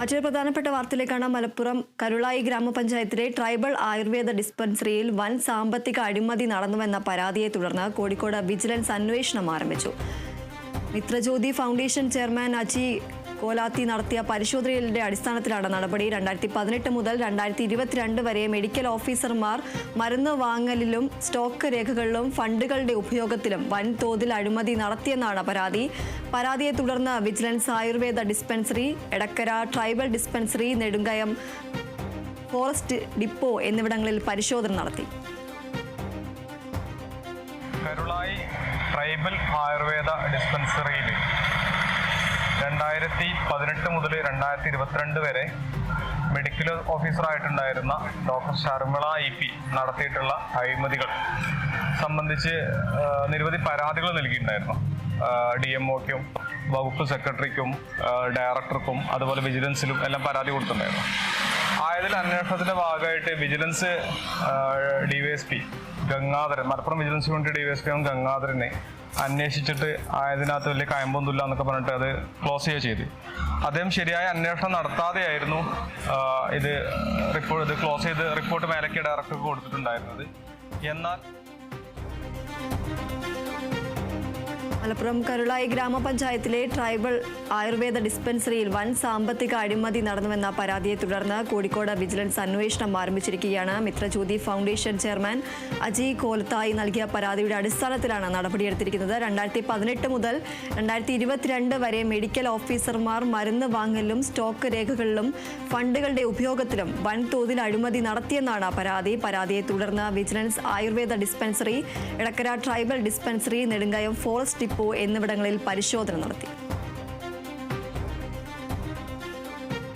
മറ്റൊരു പ്രധാനപ്പെട്ട വാർത്തയിലേക്കാണ് മലപ്പുറം കരുളായി ഗ്രാമപഞ്ചായത്തിലെ ട്രൈബൽ ആയുർവേദ ഡിസ്പെൻസറിയിൽ വൻ സാമ്പത്തിക അഴിമതി നടന്നുവെന്ന പരാതിയെ തുടർന്ന് കോഴിക്കോട് വിജിലൻസ് അന്വേഷണം ആരംഭിച്ചു. മിത്രജ്യോതി ഫൗണ്ടേഷൻ ചെയർമാൻ അജി കോലാത്തി നടത്തിയ പരിശോധനയുടെ അടിസ്ഥാനത്തിലാണ് നടപടി. രണ്ടായിരത്തി പതിനെട്ട് മുതൽ രണ്ടായിരത്തി ഇരുപത്തിരണ്ട് വരെ മെഡിക്കൽ ഓഫീസർമാർ മരുന്ന് വാങ്ങലിലും സ്റ്റോക്ക് രേഖകളിലും ഫണ്ടുകളുടെ ഉപയോഗത്തിലും വൻതോതിൽ അഴിമതി നടത്തിയെന്നാണ് പരാതി. പരാതിയെ തുടർന്ന് vigilance Ayurveda dispensary Edakkara tribal dispensary Nedumkayam forest depot എന്നിവിടങ്ങളിൽ പരിശോധന നടത്തി. കരുളായി ട്രൈബൽ ആയുർവേദ ഡിസ്പെൻസറിയിൽ രണ്ടായിരത്തി പതിനെട്ട് മുതൽ രണ്ടായിരത്തി ഇരുപത്തിരണ്ട് വരെ മെഡിക്കൽ ഓഫീസറായിട്ടുണ്ടായിരുന്ന ഡോക്ടർ ശർമിള ഇ പി നടത്തിയിട്ടുള്ള അഴിമതികൾ സംബന്ധിച്ച് നിരവധി പരാതികൾ നൽകിയിട്ടുണ്ടായിരുന്നു. ഡി എം ഒക്കും വകുപ്പ് സെക്രട്ടറിക്കും ഡയറക്ടർക്കും അതുപോലെ വിജിലൻസിലും എല്ലാം പരാതി കൊടുത്തിട്ടുണ്ടായിരുന്നു. ആയതിൽ അന്വേഷണത്തിന്റെ ഭാഗമായിട്ട് vigilance DYSP Gangadharan Malappuram vigilance unit DYSP ഗംഗാധരനെ അന്വേഷിച്ചിട്ട് ആയതിനകത്ത് വലിയ കയമ്പൊന്നുമില്ല എന്നൊക്കെ പറഞ്ഞിട്ട് അത് ക്ലോസ് ചെയ്യുക ചെയ്തു. അദ്ദേഹം ശരിയായ അന്വേഷണം നടത്താതെയായിരുന്നു ഇത് റിപ്പോർട്ട് ഇത് ക്ലോസ് ചെയ്ത് റിപ്പോർട്ട് മേലക്ക് ഡയറക്ടർക്ക് കൊടുത്തിട്ടുണ്ടായിരുന്നത്. എന്നാൽ മലപ്പുറം കരുളായി ഗ്രാമപഞ്ചായത്തിലെ ട്രൈബൽ ആയുർവേദ ഡിസ്പെൻസറിയിൽ വൻ സാമ്പത്തിക അഴിമതി നടന്നുവെന്ന പരാതിയെ തുടർന്ന് കോഴിക്കോട് വിജിലൻസ് അന്വേഷണം ആരംഭിച്ചിരിക്കുകയാണ്. മിത്രജ്യോതി ഫൗണ്ടേഷൻ ചെയർമാൻ അജി കോലത്തായി നൽകിയ പരാതിയുടെ അടിസ്ഥാനത്തിലാണ് നടപടിയെടുത്തിരിക്കുന്നത്. രണ്ടായിരത്തി പതിനെട്ട് മുതൽ രണ്ടായിരത്തി ഇരുപത്തിരണ്ട് വരെ മെഡിക്കൽ ഓഫീസർമാർ മരുന്ന് വാങ്ങലിലും സ്റ്റോക്ക് രേഖകളിലും ഫണ്ടുകളുടെ ഉപയോഗത്തിലും വൻതോതിൽ അഴിമതി നടത്തിയെന്നാണ് പരാതി. പരാതിയെ തുടർന്ന് vigilance Ayurveda dispensary Edakkara tribal dispensary Nedumkayam forest depot എന്നിവിടങ്ങളിൽ പരിശോധന നടത്തി